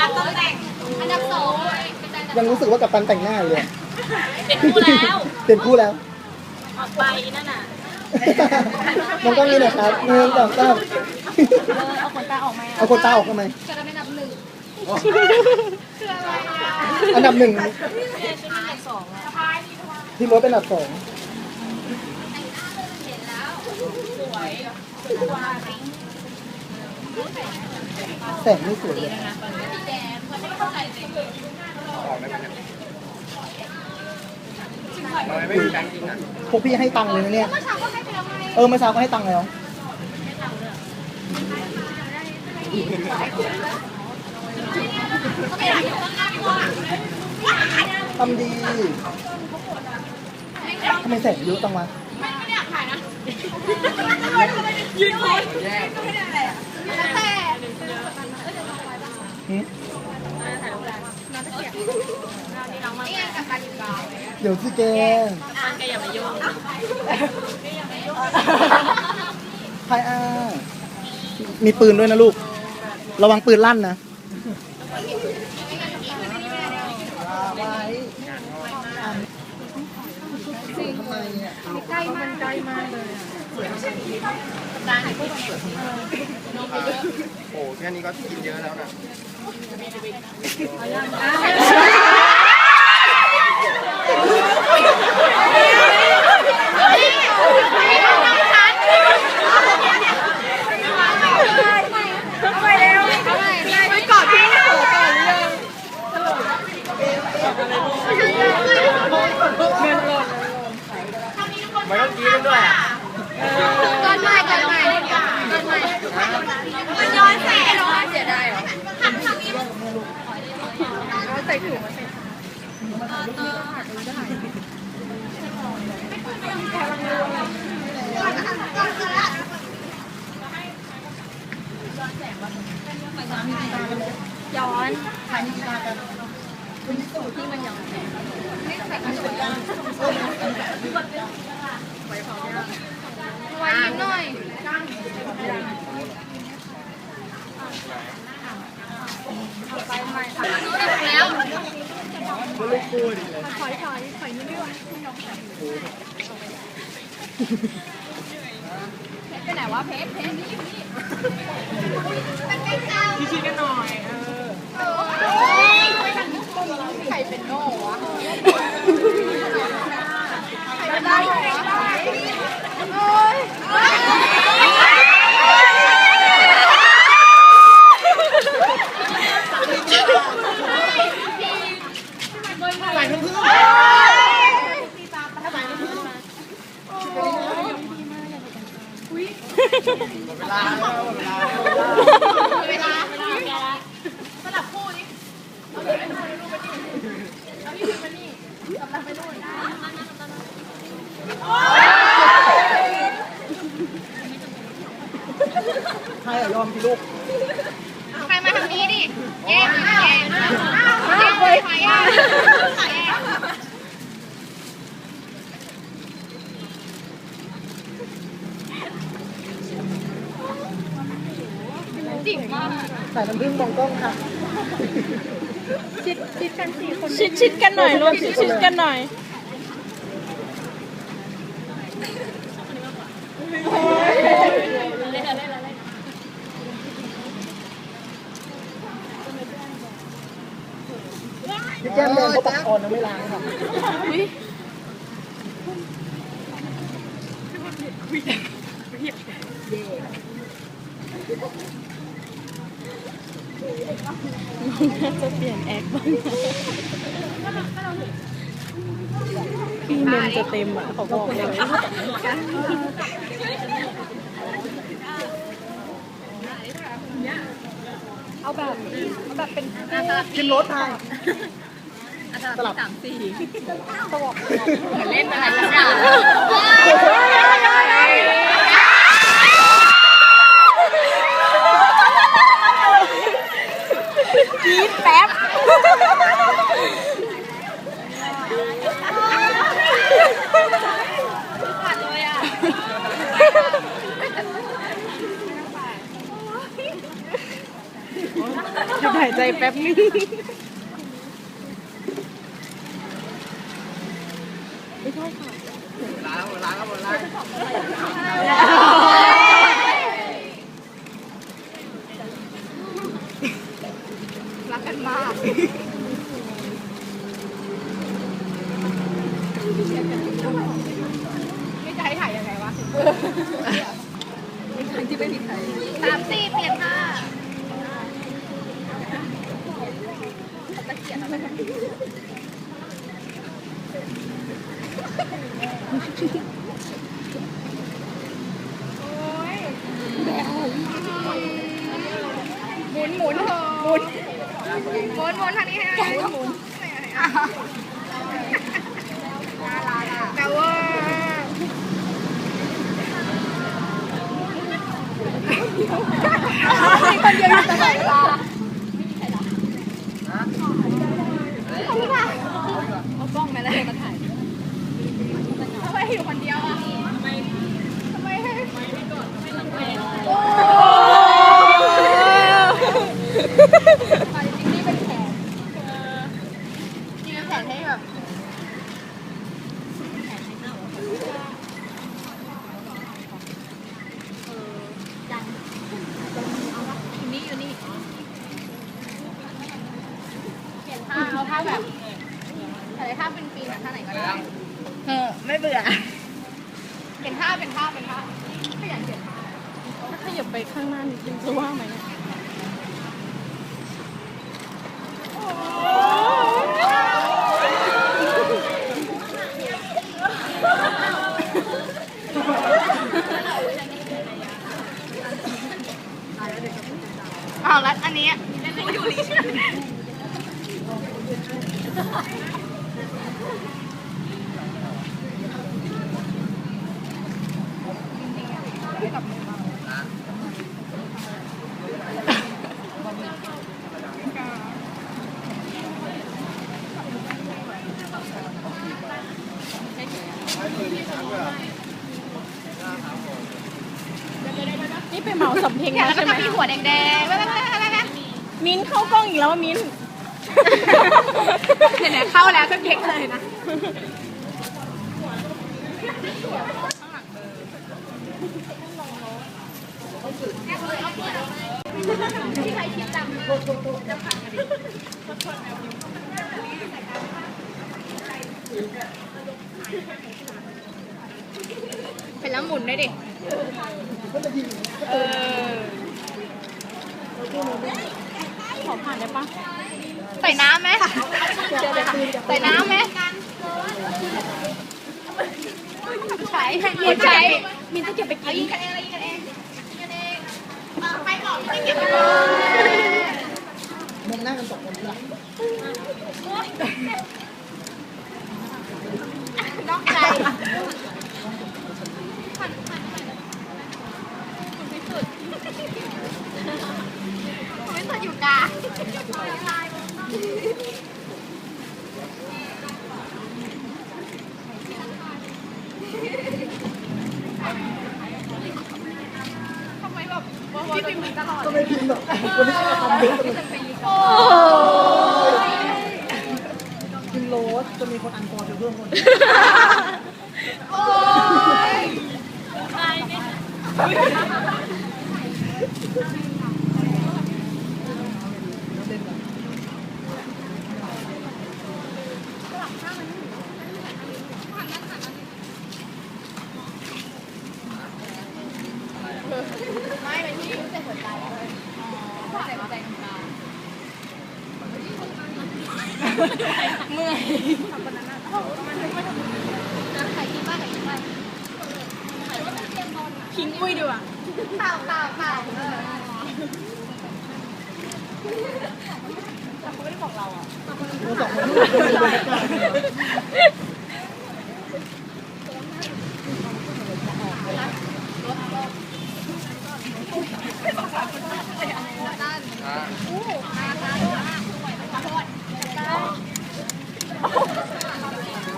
รับตำแหน่งอันดับสองยังรู้สึกว่ากับตันแต่งหน้าอยู่เลยเป็นคู่แล้วเปลี่ยนคู่แล้ว ออกไปนั่นน่ะมองกล้องนี้หน่อยครับหนึ่งสองสามเอาขนตาออกไหมเอาคนตาออกทำไมจะได้เป็นอันดับหนึ่งอันดับหนึ่งเป็นอันดับสองอะที่รถเป็นอันดับสอง แสงไม่สวยเลยพวกพี่ให้ตังค์เลยนะเนี่ย เออเมื่อเช้าก็ให้ตังค์แล้ว ทำดี ทำไมแสงเยอะจังวะยืนคนหึนี่ไงกับการอยู่กาว เดี๋ยวสิแกมันก็อย่ามายุ่งใครอะมีปืนด้วยนะลูก ระวังปืนลั่นนะทำไมเนี่ยใกล้มากใกล้มากเลยโอ้แค่นี้ก็กินเยอะแล้วนะ I am ใส่ถุงมาใส่ย้อนที่มันย้อนไม่ใส่กระสุนไว้นิดหน่อย ไปใหม่ค่ะแล้ว ก็ลูกคู่ดิเลย ถอยถอยถอยนิดด้วยเพชรไปไหนวะเพชรเพชรนี่อยู่นี่ชี้ชี้กันหน่อยเออใครเป็นโน่วะใครเป็นโน่วะโอ้ย ใส่น้ำผึ้ง หมดเวลาแล้วหมดเวลา เวลาสลับคู่นี้เอาพี่พิมมานี่กำลังไปนู่น ใครอะยอมพี่ลูกใครมาทางนี้ดิแย่งแย่งแย่งเลยใครอะใครอะจิ๋วมากใส่น้ำผึ้งมองกล้องค่ะ ชิดชิดกันสี่คน ชิดชิดกันหน่อยรวมชิดชิดกันหน่อย แก้มแดงเขาปักออนยังไม่ล้างค่ะน่าจะเปลี่ยนแอคบ้างพี่เมมจะเต็มอะเขาบอกเลยเอาแบบเอาแบบเป็นกินรถไทย สลับสามสี่เหมือนเล่นอะไรสักอย่างกรี๊ดแป๊บเหยุดหายใจแป๊บนึง ล้างหมดล้างก็หมดล้าง รักกันมากไม่จะให้ถ่ายยังไงวะที่ไม่มีใครสามสี่เปลี่ยนค่ะตะเกียบอะไรหมุนหมุนหมุน หมุนหมุนทางนี้ให้ได้หมุนแต่ว่ามี คนเดียวอยู่ตลอดเวลาเอากล้องมาแล้วมาถ่ายทำไมอยู่คนเดียวอะทำไมทำไมให้โอ้จริงๆนี่เป็นแผนนี่เป็นแผนให้แบบ อยู่นี่อยู่นี่เปลี่ยนท่าเอาท่าแบบแต่ท่าเป็นปีนะท่าไหนก็ได้ เออไม่เบื่อ เปลี่ยนท่าเป็นท่าเป็นท่าขยันเปลี่ยนท่า ถ้าขยับไปข้างหน้านิดนึงจะว่างไหมเนี่ย อ้าวแล้วอันนี้นี่ไปเหมาสำเพ็งเนี่ยมาแล้วก็ใช่ไหมจะมีหัวแดงๆ มิ้นท์เข้ากล้องอีกแล้วอะมิ้นท์เนี่ยเข้าแล้วก็เก๊กเลยนะที่ใครคิดจังเป็นแล้วหมุนได้ดิ เออ ขอผ่านได้ปะใส่น้ำไหมใส่น้ำไหมใช้หมดใช้มิ้นท์จะเก็บไปกินยิงกันเองยิงกันเองยิงกันเองไปบอกไม่เก็บเลยมองหน้ากันสองคนดีกว่า น้องใจคุณพิสุทธิ์คุณพิสุทธิ์อยู่กลางทำไมแบบพี่พิมพ์ตลอด ก็ไม่พิมพ์หรอกวันนี้ก็ทำเยอะเลย โอ้ย พิมพ์โรสจะมี คนอันฟอร์เพื่อนคนโอ้ยไม่เป็นที่รู้สึกหัวใจเลยหัวใจหัวใจตรงกลางเมื่อยใครคิดบ้างใครคิดบ้าง ทิ้งอุ้ยดีกว่าเปล่าเปล่าเปล่าเออเราสองคนดูบรรยากาศ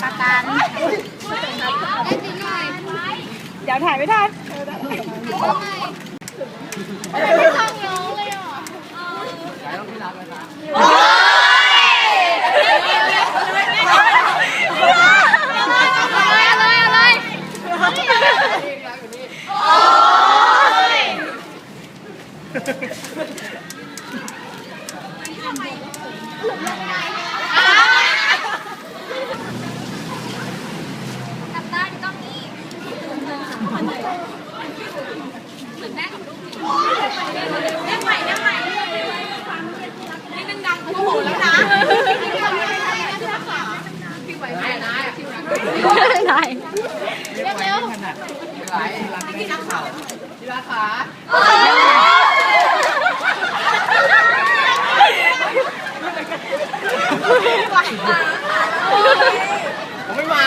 ประกันได้จริงหน่อยเดี๋ยวถ่ายไม่ทันไม่ต้องร้องเลยอะ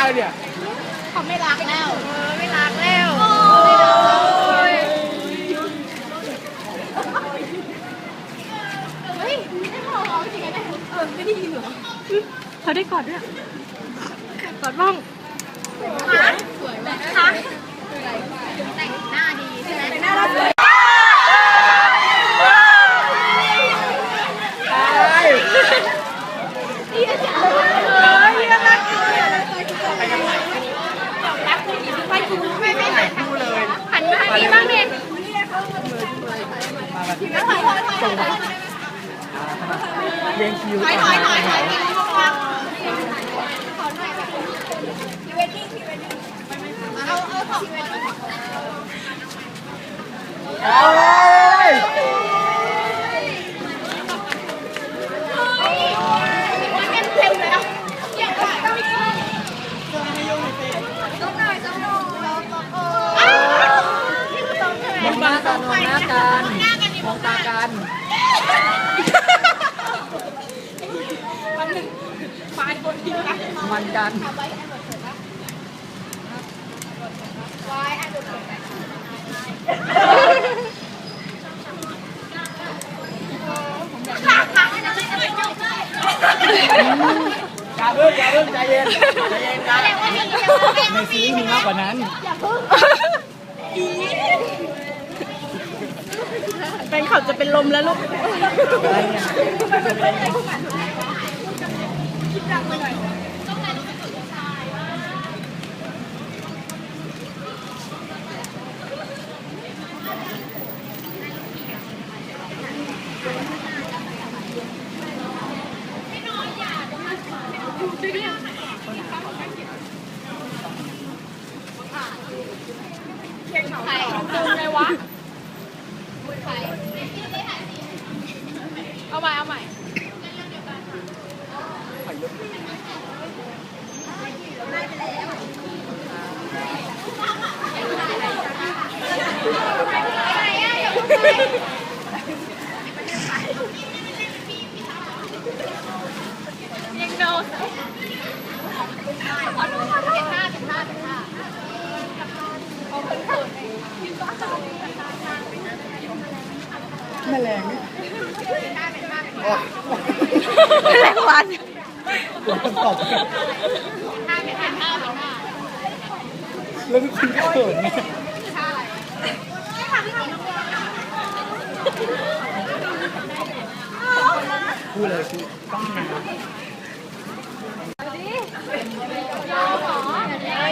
ผมไม่มาเลยเนี่ยเขาไม่รักแล้วไม่รักแล้วเขาได้กอดด้วยกอดบ้างสวยมากคะแต่งหน้าดีใช่ไหมแต่งหน้าสวย ไม่ถ่ายคู่เลย หันมาทางนี้บ้างดิ เรียงคิวถอยถอยถอยถอยเอาเอาของโอ้ย เต็มแล้วเก่งมากต้องหน่อยต้องหน่อยที่คือต้องใช่ไหม มองหน้ากันมองหน้ากัน หน้ากันดิ มองตากัน ปลายบนทีนะ มันกันไว้อันดูขาขาให้เราเลยจะไปจบเลยอย่าเพิ่งอย่าเพิ่งใจเย็นใจเย็นกันแต่ว่ามีในซีรีส์มีมากกว่านั้นเป็นเขาจะเป็นลมแล้วลูกใครดูไงวะใครเอาใหม่เอาใหม่ ยังโดนขอดูขอดูเป็นท่าเป็นท่าเป็นท่าเอาเขินๆเลยพี่ก็จะเป็นท่าเป็นท่าแมลงนี่เป็นท่าเป็นท่าแรงวันตอบท่าเป็นท่าท่าเป็นท่าแล้วทุกคนก็เขินไงท่าอะไรไม่ทำที่ไหนพูดเลยคือต้องหา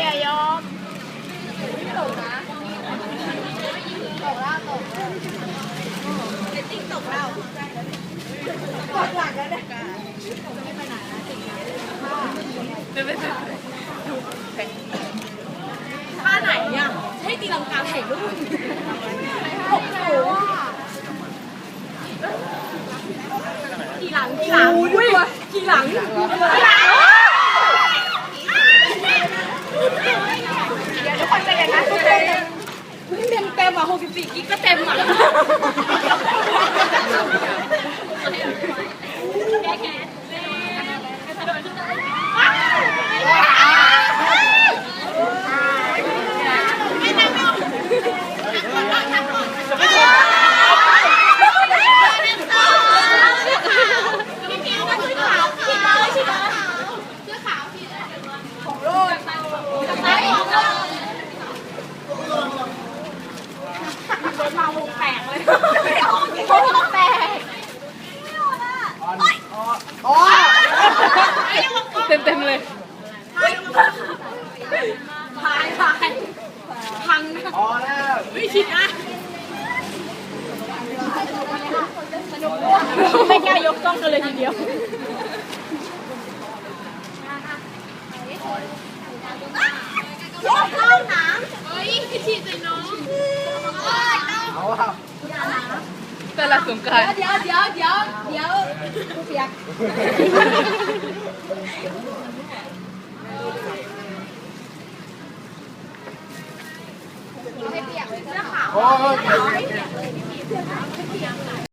อย่ายอมไม่ตกนะตกแล้วตกเรตติ้งตกแล้วตกหลังแล้วเนี่ยไม่ไปไหนนะสิ่งนี้ ไม่ไปไหนท่าไหนอะให้ตีลังกาถ่ายรูปหกสูงทีหลังทีหลังอุ้ยทีหลังทีหลังเดี๋ยวทุกคนใจเย็นนะทุกคนเต็มเต็มอะ64กิกก็เต็มอะแก้แค้นไม่นั่งลงนั่งก่อนนั่งก่อนพี่พิมพ์ก็ชุดขาวพี่เลยชุดขาวชุดขาวพี่เลยของโลกใช่ของโลก โดนมาวงแตกเลยวงแตก อ๋อ เต็มเต็มเลยพายพายพังนะอ๋อแล้วไม่คิดนะไม่กล้ายกกล้องกันเลยทีเดียวโอ้เข้าหนังเฮ้ยพี่ฉีดใส่น้องเอ้ยน้องเอาอะแต่ละสงการเดี๋ยวเดี๋ยวเดี๋ยวเดี๋ยวกูเปียก ไม่เปียกเลยเสื้อขาวโอ้ยไม่เปียกเลย